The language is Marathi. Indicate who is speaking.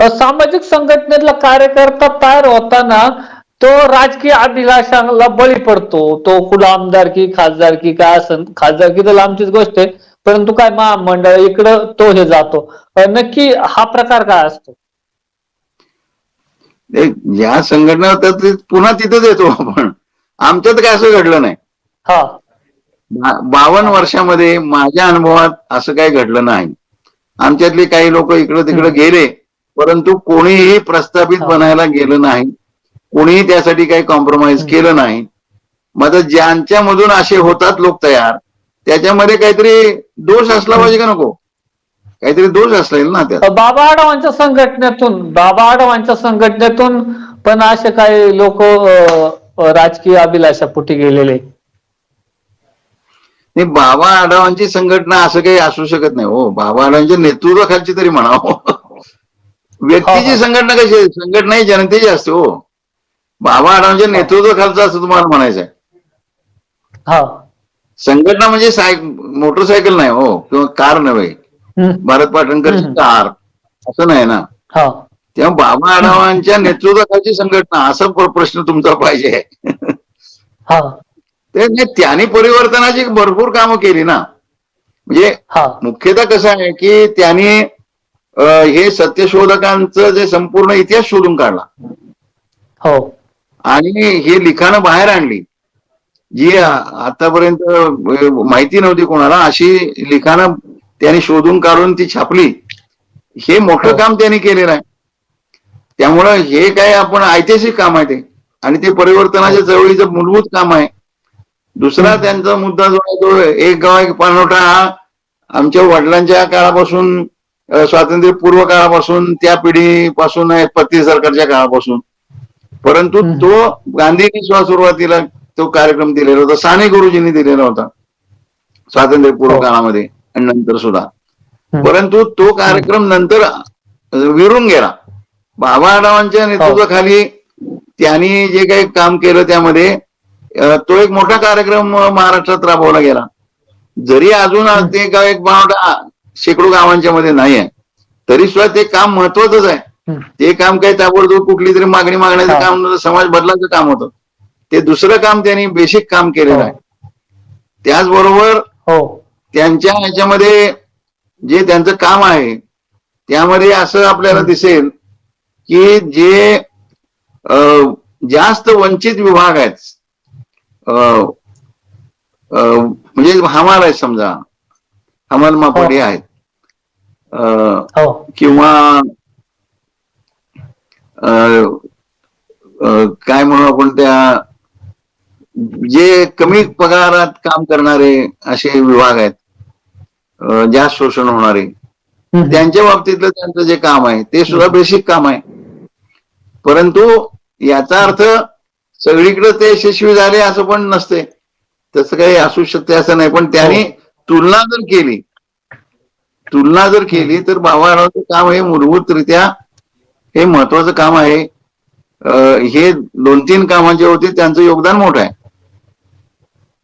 Speaker 1: सामाजिक संघटनेतला कार्यकर्ता तयार होताना तो राजकीय अभिलाषाला बळी पडतो. तो कुठं आमदारकी खासदारकी काय असन खासदारकी तर लांबचीच गोष्ट आहे परंतु काय महामंडळ इकडं तो हे जातो. नक्की हा प्रकार काय असतो?
Speaker 2: ज्या संघटना होत्या पुन्हा तिथंच येतो आपण. आमच्यात काय असं घडलं नाही.
Speaker 1: हा.
Speaker 2: बावन्न वर्षामध्ये माझ्या अनुभवात असं काही घडलं नाही. आमच्यातले काही लोक इकडं तिकडं गेले परंतु कोणीही प्रस्थापित
Speaker 1: हा.
Speaker 2: बनायला गेलं नाही कोणीही त्यासाठी काही कॉम्प्रोमाइज. केलं नाही. मग ज्यांच्यामधून असे होतात लोक तयार त्याच्यामध्ये काहीतरी दोष असला पाहिजे का नको? काहीतरी दोष असेल ना त्यात.
Speaker 1: अ, बाबा आडवांच्या संघटनेतून बाबा आडवांच्या संघटनेतून पण असे काही लोक राजकीय अभिलाषापोटी गेलेले.
Speaker 2: नाही बाबा आढावांची संघटना असं काही असू शकत नाही हो. बाबा आढावांच्या नेतृत्वाखालची तरी म्हणावं. व्यक्तीची. संघटना कशी आहे? संघटना ही जनतेची असते हो. बाबा आढावांच्या नेतृत्वाखालचं असं तुम्हाला म्हणायचं आहे
Speaker 1: हा.
Speaker 2: संघटना म्हणजे साय मोटरसायकल नाही हो किंवा कार नव्हे.
Speaker 1: हम्म.
Speaker 2: भारत पाटणकरची
Speaker 1: हम्म.
Speaker 2: कार असं नाही ना.
Speaker 1: हा.
Speaker 2: तेव्हा बाबा आढावांच्या नेतृत्वाखालची संघटना असा प्र- प्रश्न तुमचा पाहिजे.
Speaker 1: हा.
Speaker 2: ते नाही, त्यांनी परिवर्तनाची भरपूर कामं केली ना. म्हणजे
Speaker 1: हा.
Speaker 2: मुख्यतः कसं आहे की त्यांनी हे सत्यशोधकांचं जे संपूर्ण इतिहास शोधून काढला.
Speaker 1: हो.
Speaker 2: आणि हे लिखाणं बाहेर आणली. जी आतापर्यंत माहिती नव्हती कोणाला अशी लिखाणं त्यांनी शोधून काढून ती छापली. हे मोठं
Speaker 1: हो.
Speaker 2: काम त्यांनी केलेलं आहे. त्यामुळं हे काय आपण ऐतिहासिक काम आहे ते. आणि ते परिवर्तनाच्या चळवळीचं मूलभूत काम आहे. दुसरा. त्यांचा मुद्दा जो आहे तो एक गाव एक पाणवठा हा आमच्या वडिलांच्या काळापासून अ, स्वातंत्र्यपूर्व काळापासून त्या पिढीपासून पत्ती सरकारच्या काळापासून परंतु. तो गांधींनी सुरुवातीला तो कार्यक्रम दिलेला होता साने गुरुजींनी दिलेला होता स्वातंत्र्यपूर्व
Speaker 1: हो.
Speaker 2: काळामध्ये आणि नंतर सुद्धा. परंतु तो कार्यक्रम नंतर विरून गेला बाबा आढावांच्या नेतृत्वाखाली त्यांनी जे काही काम केलं त्यामध्ये तो एक मोठा कार्यक्रम महाराष्ट्रात राबवला गेला जरी अजून. ते एक शेकडो गावांच्या मध्ये नाही आहे तरी सुद्धा ते काम महत्वाचंच आहे. ते काम काही ताबडतोब कुठली तरी मागणी मागण्याचं
Speaker 1: हा.
Speaker 2: काम समाज बदलाचं काम होतं ते दुसरं काम त्यांनी बेसिक काम केलेलं
Speaker 1: हो.
Speaker 2: आहे त्याचबरोबर
Speaker 1: हो
Speaker 2: त्यांच्या ह्याच्यामध्ये जे त्यांचं काम आहे त्यामध्ये असं आपल्याला. दिसेल की जे जास्त वंचित विभाग आहेत म्हणजे हमाल आहेत समजा हमाल मापडी
Speaker 1: हो.
Speaker 2: आहेत.
Speaker 1: हो.
Speaker 2: किंवा काय म्हणू आपण त्या जे कमी पगारात काम करणारे असे विभाग आहेत जास्त शोषण होणारे. त्यांच्या बाबतीतलं त्यांचं जे काम आहे ते सुद्धा बेसिक काम आहे. परंतु याचा अर्थ सगळीकडे ते यशस्वी झाले असं पण नसते. तसं काही असू शकते असं नाही पण त्यांनी तुलना जर केली तुलना जर केली तर बाबारावचं काम हे मूलभूतरित्या हे महत्वाचं काम आहे. हे दोन तीन कामांचे होते त्यांचं योगदान मोठं आहे.